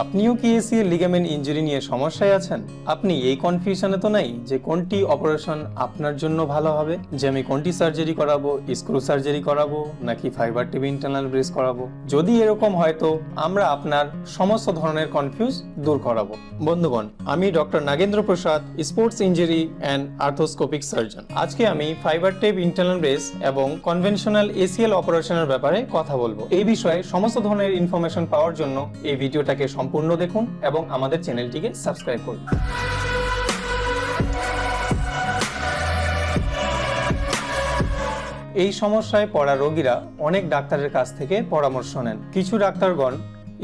আপনিও কি ACL ligament injury নিয়ে সমস্যায় আছেন? আপনি এই কনফিউশনে তো নাই যে কোনটি অপারেশন আপনার জন্য ভালো হবে, যে আমি কোনটি সার্জারি করাবো স্ক্রু সার্জারি করাবো, নাকি ফাইবার টিভি ইন্টারনাল ব্রেস করাবো? যদি এরকম হয় তো আমরা আপনার সমস্ত ধরনের কনফিউজ দূর করাবো। বন্ধুগণ, আমি doctor Nagendra Prasad sports injury and arthroscopic surgeon আজকে আমি ফাইবার টেপ ইন্টারনাল ব্রেস এবং কনভেনশনাল এসিএল অপারেশনের ব্যাপারে কথা বলব। এই বিষয়ে সমস্ত ধরনের ইনফরমেশন পাওয়ার জন্য এই ভিডিওটাকে সম্পূর্ণ দেখুন এবং আমাদের চ্যানেলটিকে সাবস্ক্রাইব করুন। এই সমস্যায় পড়া রোগীরা অনেক ডাক্তারের কাছ থেকে পরামর্শ নেন। কিছু ডাক্তারগণ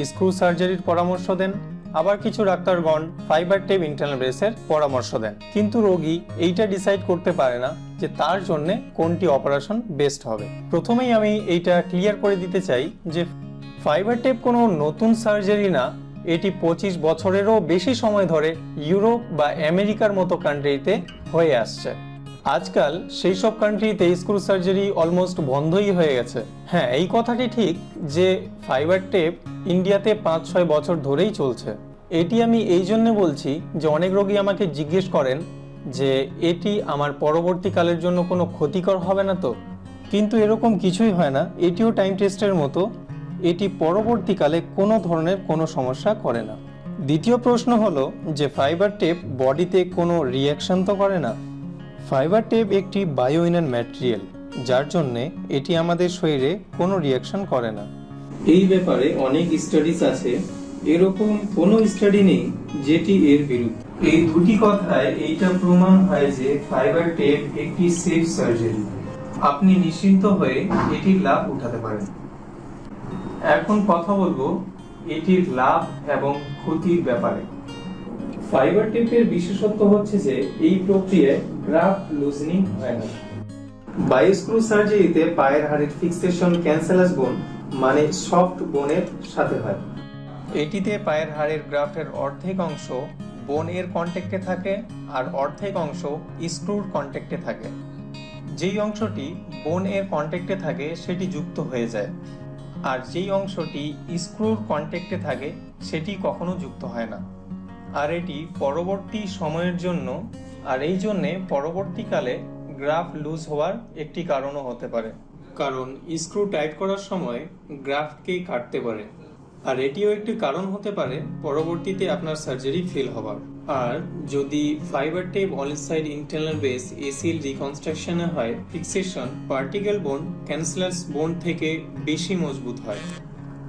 স্ক্রু সার্জারির পরামর্শ দেন, আবার কিছু ডাক্তারগণ ফাইবার টেপ ইন্টারনাল ব্রেসের পরামর্শ দেন। কিন্তু রোগী এইটা ডিসাইড করতে পারে না যে তার জন্য কোনটি অপারেশন বেস্ট হবে। প্রথমেই আমি এইটা ক্লিয়ার করে দিতে চাই যে ফাইবার টেপ কোনো নতুন সার্জারি না এটি পঁচিশ বছরেরও বেশি সময় ধরে ইউরোপ বা আমেরিকার মতো কান্ট্রিতে হয়ে আসছে। আজকাল সেই সব কান্ট্রিতে স্ক্রু সার্জারি অলমোস্ট বন্ধই হয়ে গেছে। হ্যাঁ এই কথাটি ঠিক যে ফাইবার টেপ ইন্ডিয়াতে পাঁচ ছয় বছর ধরেই চলছে। এটি আমি এই জন্য বলছি যে অনেক রোগী আমাকে জিজ্ঞেস করেন যে, এটি আমার পরবর্তীকালের জন্য কোনো ক্ষতিকর হবে না তো? কিন্তু এরকম কিছুই হয় না। এটিও টাইম টেস্টের মতো। এটি পরবর্তীকালে কোনো ধরনের কোনো সমস্যা করে না। দ্বিতীয় প্রশ্ন হলো যে ফাইবার টেপ বডিতে কোনো রিয়াকশন তো করে না? ফাইবার টেপ একটি বায়োইনান ম্যাটেরিয়াল যার জন্যে এটি আমাদের শরীরে কোনো রিয়াকশন করে না। এই ব্যাপারে অনেক স্টাডিজ আছে। এরকম কোনো স্টাডি নেই যেটি এর বিরুদ্ধে। এই দুটি কথায় এইটা প্রমাণ হয় যে ফাইবার টেপ একটি সেফ সার্জারি। আপনি নিশ্চিন্ত হয়ে এটির লাভ উঠাতে পারেন। এখন কথা বলব এটির লাভ এবং ক্ষতির ব্যাপারে। ফাইবার টেপের বিশেষত্ব হচ্ছে যে এই প্রক্রিয়ায় গ্রাফ লুজনিং হয় না। বায়োস্ক্রু সার্জারিতে পায়ের হাড়ের ফিক্সেশন ক্যান্সেলাস বোন মানে সফট বোনের সাথে হয়। এটিতে পায়ের হাড়ের গ্রাফটের অর্ধেক অংশ বোন এর কন্ট্যাক্টে থাকে আর অর্ধেক অংশ স্ক্রুর কন্ট্যাক্টে থাকে। যেই অংশটি বোন এর কন্ট্যাক্টে থাকে সেটি যুক্ত হয়ে যায়। আর যেই অংশটি স্ক্রুর কন্ট্যাক্টে থাকে, সেটি কখনো যুক্ত হয় না। আর এটি পরবর্তী সময়ের জন্য, আর এই জন্যে পরবর্তীকালে গ্রাফ লুজ হওয়ার একটি কারণও হতে পারে। কারণ স্ক্রু টাইট করার সময় গ্রাফকেই কাটতে পারে। আর এটিও একটি কারণ হতে পারে, পরবর্তীতে আপনার সার্জারি ফেল হবার। আর যদি fibre tape all side internal brace ACL রিকনস্ট্রাকশনে হয় ফিক্সেশন পার্টিকেল বোন ক্যান্সেলার্স বোন থেকে বেশি মজবুত হয়।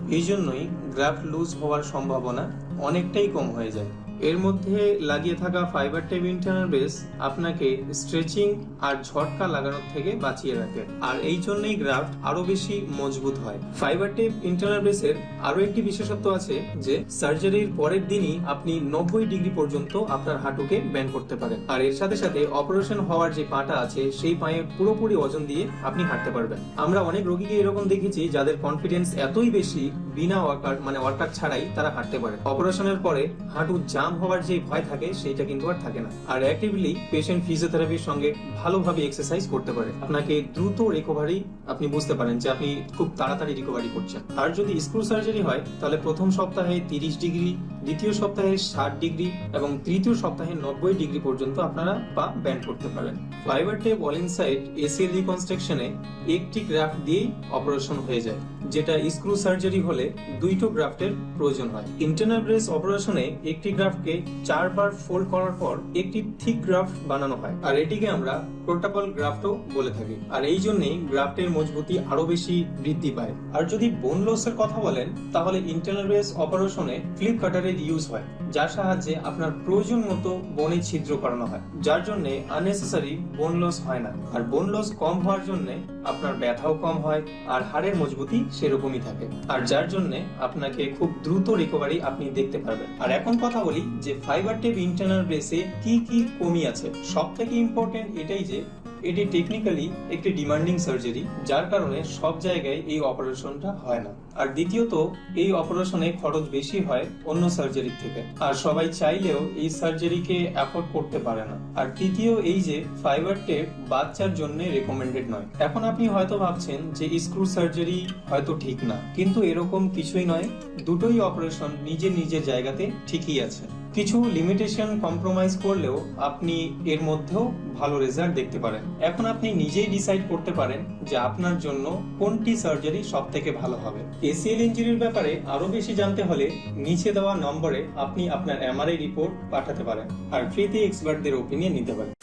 এই জন্যই গ্রাফ লুজ হওয়ার সম্ভাবনা অনেকটাই কম হয়ে যায়। এর মধ্যে লাগিয়ে থাকা ফাইবার টেপ ইন্টারনাল বেস আপনাকে স্ট্রেচিং আর ঝটকা লাগানোর থেকে বাঁচিয়ে রাখে। আর এই জন্যই গ্রাফট আরও বেশি মজবুত হয়। ফাইবার টেপ ইন্টারনাল বেসের আরও একটি বিশেষত্ব আছে যে সার্জারির পরের দিনই আপনি নব্বই ডিগ্রি পর্যন্ত আপনার হাঁটুকে ব্যান্ড করতে পারেন। আর এর সাথে সাথে অপারেশন হওয়ার যে পাটা আছে, সেই পায়ে পুরোপুরি ওজন দিয়ে আপনি হাঁটতে পারবেন। আমরা অনেক রোগীকে এরকম দেখেছি যাদের কনফিডেন্স এতই বেশি বিনা ওয়ার্কার মানে ওয়ার্কার ছাড়াই তারা হাঁটতে পারে। অপারেশনের পরে হাঁটু জাম হওয়ার যে ভয় থাকে, সেইটা কিন্তু আর থাকে না। আর অ্যাক্টিভলি পেশেন্ট ফিজিওথেরাপির সঙ্গে ভালোভাবে এক্সারসাইজ করতে পারে। আপনাকে দ্রুত রিকভারি আপনি বুঝতে পারেন যে আপনি খুব তাড়াতাড়ি রিকভারি করছেন। আর যদি স্ক্রু সার্জারি হয়, তাহলে প্রথম সপ্তাহে তিরিশ ডিগ্রি, দ্বিতীয় সপ্তাহে ষাট ডিগ্রি এবং তৃতীয় সপ্তাহে নব্বই ডিগ্রি পর্যন্ত আপনারা পা ব্যান্ড করতে পারেন। Fibre tape all inside ACL রিকনস্ট্রাকশনে একটি গ্রাফট দিয়েই অপারেশন হয়ে যায়, যেটা স্ক্রু সার্জারি হলে দুইটো গ্রাফটের প্রয়োজন হয়। ইন্টারনাল ব্রেস অপারেশনে একটি গ্রাফটকে চারবার ফোল্ড করার পর একটি থিক গ্রাফট বানানো হয়। আর এটিকে আমরা প্রোটাপল গ্রাফটও বলে থাকি। আর এই জন্যই গ্রাফটের মজবুতি আরও বেশি বৃদ্ধি পায়। আর যদি বোন লসের কথা বলেন, তাহলে ইন্টারনাল ব্রেস অপারেশনে ফ্লিপ কাটারের ইউজ হয়, যার সাহায্যে আপনার প্রয়োজন মতো বনে ছিদ্র করানো হয়, যার জন্য আননেসেসারি বোন লস হয় না। আর বোন লস কম হওয়ার জন্য আপনার ব্যথাও কম হয়, আর হাড়ের মজবুতি সেরকমই থাকে। আর যার জন্য আপনাকে খুব দ্রুত রিকভারি আপনি দেখতে পারবেন। আর এখন কথা বলি যে ফাইবার টেপ ইন্টারনাল ব্রেসে কি কি কমি আছে সব থেকে ইম্পর্টেন্ট এটাই যে এটি টেকনিক্যালি একটি ডিমান্ডিং সার্জারি যার কারণে সব জায়গায় এই অপারেশনটা হয় না। আর দ্বিতীয়ত, এই অপারেশনে খরচ বেশি হয় অন্য সার্জারির থেকে। আর সবাই চাইলেও এই সার্জারিকে অ্যাফোর্ড করতে পারে না। আর তৃতীয়, এই যে ফাইবার টেপ বাচ্চার জন্য রেকমেন্ডেড নয়। এখন আপনি হয়তো ভাবছেন যে স্ক্রু সার্জারি হয়তো ঠিক না। কিন্তু এরকম কিছুই নয়। দুটোই অপারেশন নিজের নিজের জায়গাতে ঠিকই আছে। কিছু লিমিটেশন কম্প্রোমাইজ করলেও আপনি এর মধ্যেও ভালো রেজাল্ট দেখতে পারেন। এখন আপনি নিজেই ডিসাইড করতে পারেন যে আপনার জন্য কোনটি সার্জারি সব থেকে ভালো হবে। এসিএল ইঞ্জুরির ব্যাপারে আরও বেশি জানতে হলে নিচে দেওয়া নম্বরে আপনি আপনার এমআরআই রিপোর্ট পাঠাতে পারেন আর ফ্রিতে এক্সপার্টদের ওপিনিয়ন নিতে পারেন।